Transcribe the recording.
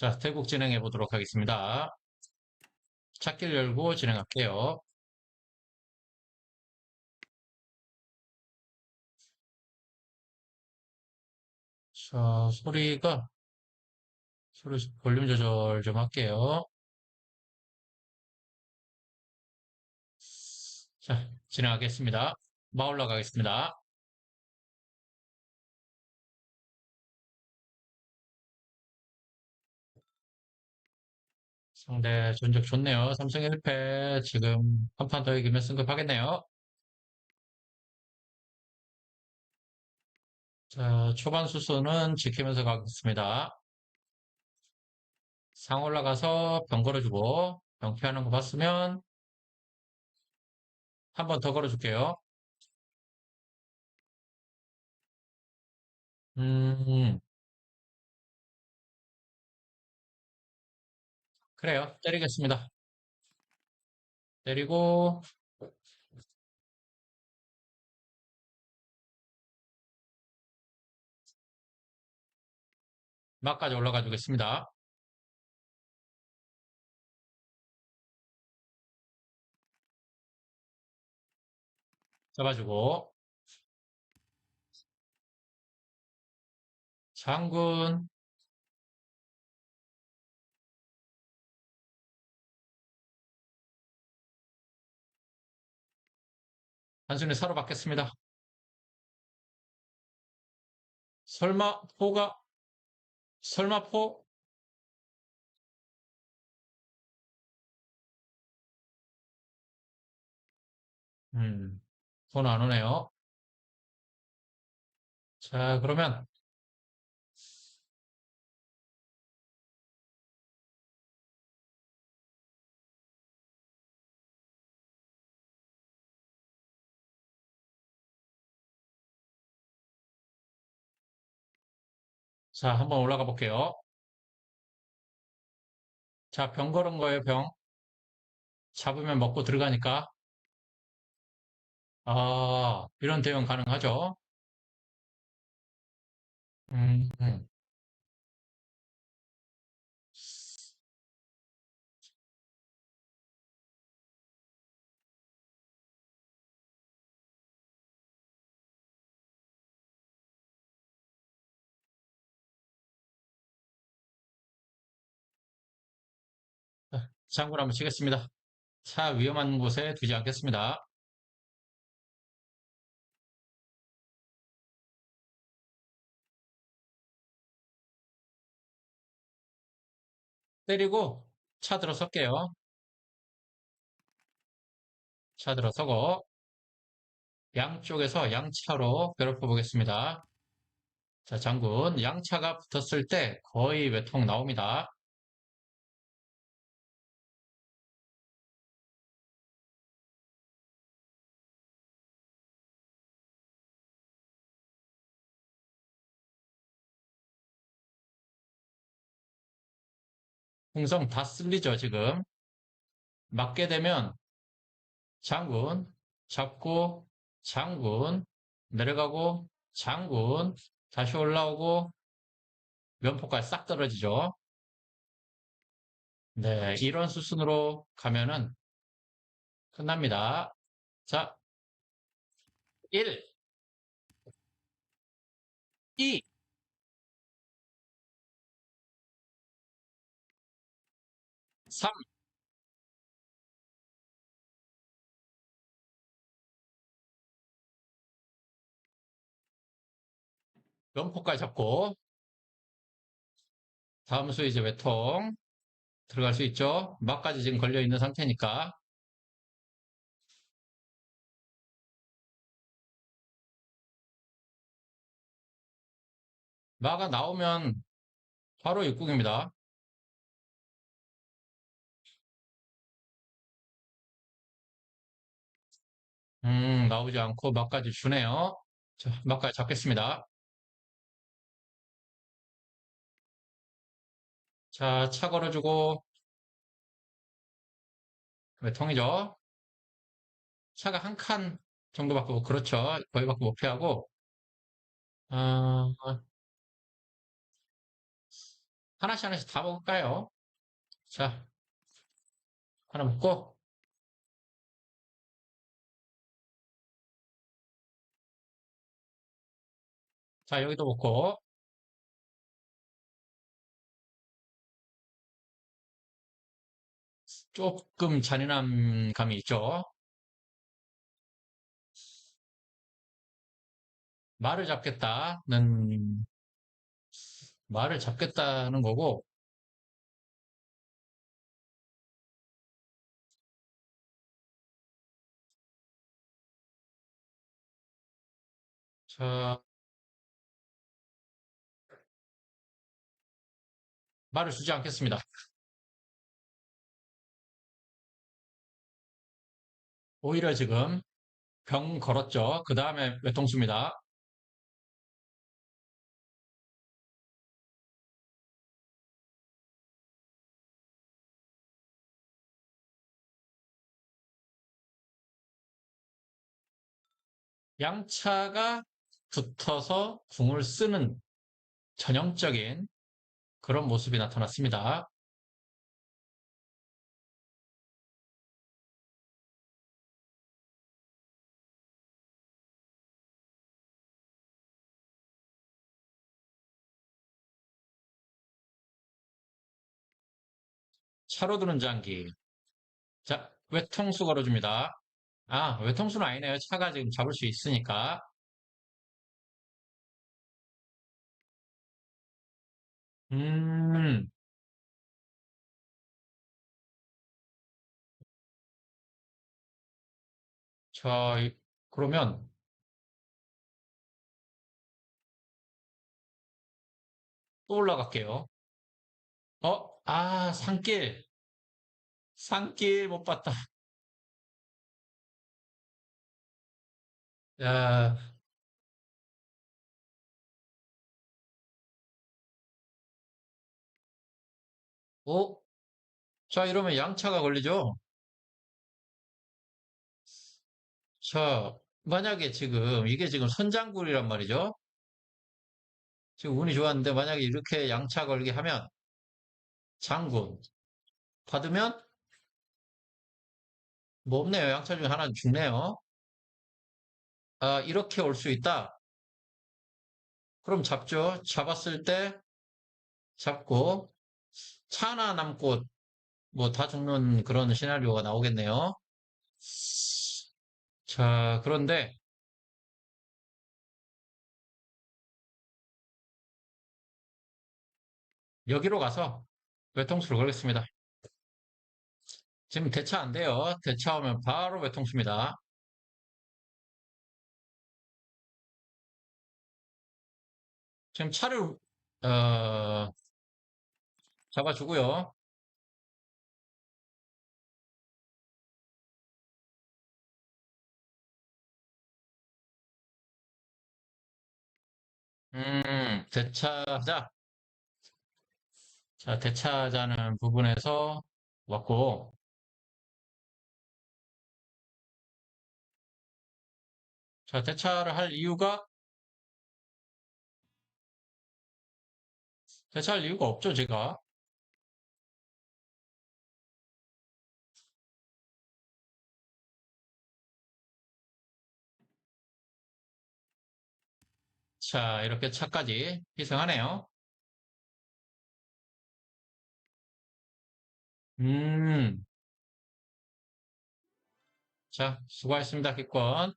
자, 대국 진행해 보도록 하겠습니다. 찾기를 열고 진행할게요. 자, 소리가, 소리 볼륨 조절 좀 할게요. 자, 진행하겠습니다. 마 올라 가겠습니다. 상대 전적 좋네요. 삼성 1패 지금 한 판 더 이기면 승급하겠네요. 자, 초반 수순은 지키면서 가겠습니다. 상 올라가서 병 걸어주고 병 피하는 거 봤으면 한 번 더 걸어줄게요. 음, 그래요. 때리겠습니다. 때리고 막까지 올라가 주겠습니다. 잡아주고 장군 한순위 사로 받겠습니다. 설마 포가 설마 포 음, 돈안 오네요. 자, 그러면 자, 한번 올라가 볼게요. 자, 병 걸은 거예요, 병. 잡으면 먹고 들어가니까. 아, 이런 대응 가능하죠? 음, 음. 자, 장군 한번 치겠습니다. 차 위험한 곳에 두지 않겠습니다. 때리고 차 들어설게요. 차 들어서고 양쪽에서 양차로 괴롭혀 보겠습니다. 자, 장군 양차가 붙었을 때 거의 외통 나옵니다. 풍성 다 쓸리죠, 지금. 맞게 되면 장군 잡고 장군 내려가고 장군 다시 올라오고 면포까지 싹 떨어지죠. 네, 이런 수순으로 가면은 끝납니다. 자, 1, 2, 삼 면포까지 잡고 다음 수 이제 외통 들어갈 수 있죠. 막까지 지금 걸려 있는 상태니까 마가 나오면 바로 육국입니다. 음, 나오지 않고 막까지 주네요. 자, 막까지 잡겠습니다. 자, 차 걸어주고 외통이죠. 차가 한 칸 정도밖에 못, 그렇죠. 거기밖에 못 피하고, 어, 하나씩 하나씩 다 먹을까요? 자, 하나 먹고, 자, 여기도 먹고, 조금 잔인한 감이 있죠? 말을 잡겠다는, 말을 잡겠다는 거고, 자, 말을 주지 않겠습니다. 오히려 지금 병 걸었죠. 그 다음에 외통수입니다. 양차가 붙어서 궁을 쓰는 전형적인 그런 모습이 나타났습니다. 차로 드는 장기. 자, 외통수 걸어줍니다. 아, 외통수는 아니네요. 차가 지금 잡을 수 있으니까. 음, 자, 이- 그러면, 또 올라갈게요. 어? 아, 산길. 산길 못 봤다. 야, 어? 자, 이러면 양차가 걸리죠? 자, 만약에 지금, 이게 지금 선장굴이란 말이죠? 지금 운이 좋았는데, 만약에 이렇게 양차 걸게 하면, 장군. 받으면, 뭐 없네요. 양차 중에 하나는 죽네요. 아, 이렇게 올 수 있다. 그럼 잡죠. 잡았을 때, 잡고, 차 하나 남고, 뭐 다 죽는 그런 시나리오가 나오겠네요. 자, 그런데, 여기로 가서 외통수를 걸겠습니다. 지금 대차 안 돼요. 대차 오면 바로 외통수입니다. 지금 차를, 어, 잡아주고요. 음, 대차하자. 자, 대차하자는 부분에서 왔고, 자, 대차를 할 이유가, 대차할 이유가 없죠, 제가. 자, 이렇게 차까지 희생하네요. 음, 자, 수고하셨습니다, 기권.